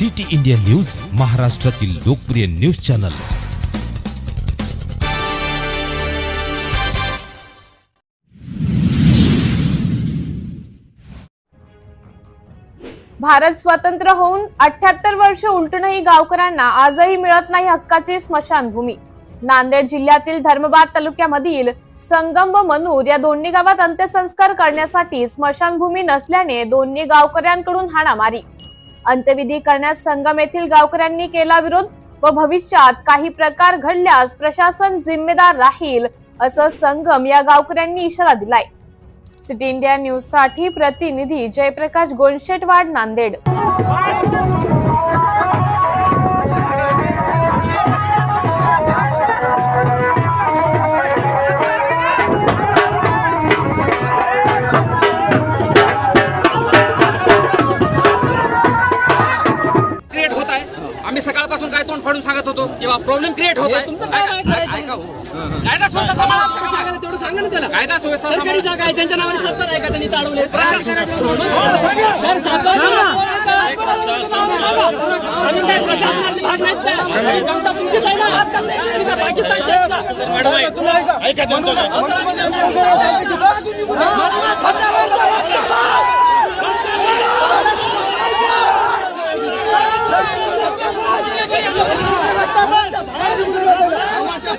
City India news महाराष्ट्रातील लोकप्रिय news channel. Bharat स्वतंत्र होऊन अठ्याहत्तर वर्ष उलटूनही गावकऱ्यांना आजही मिळत नाही हक्काची स्मशानभूमी. नांदेड जिल्ह्यातील धर्मबाद तालुक्यामधील संगम व मनूर या दोन्ही गावात अंत्यसंस्कार करण्यासाठी स्मशानभूमी नसल्याने दोन्ही गावकऱ्यांकडून हाणामारी. अंत्यविधी करण्यास संगम येथील गावकऱ्यांनी केला विरोध व भविष्यात काही प्रकार घडल्यास प्रशासन जिम्मेदार राहील असं संगम या गावकऱ्यांनी इशारा दिलाय. सिटी इंडिया न्यूजसाठी प्रतिनिधी जयप्रकाश गोंशेटवाड नांदेड. आम्ही सकाळपासून काय तोंड फाडून सांगत होतो किंवा प्रॉब्लेम क्रिएट होत आहे हो. कायदा सुव्यवस्था. तेवढं सांगा ना त्याला कायदा सुव्यवस्था सरकारी सांभाळा. जागा आहे त्यांच्या नावाने सत्तर आहे का त्यांनी ताडवले प्रशासनाकडे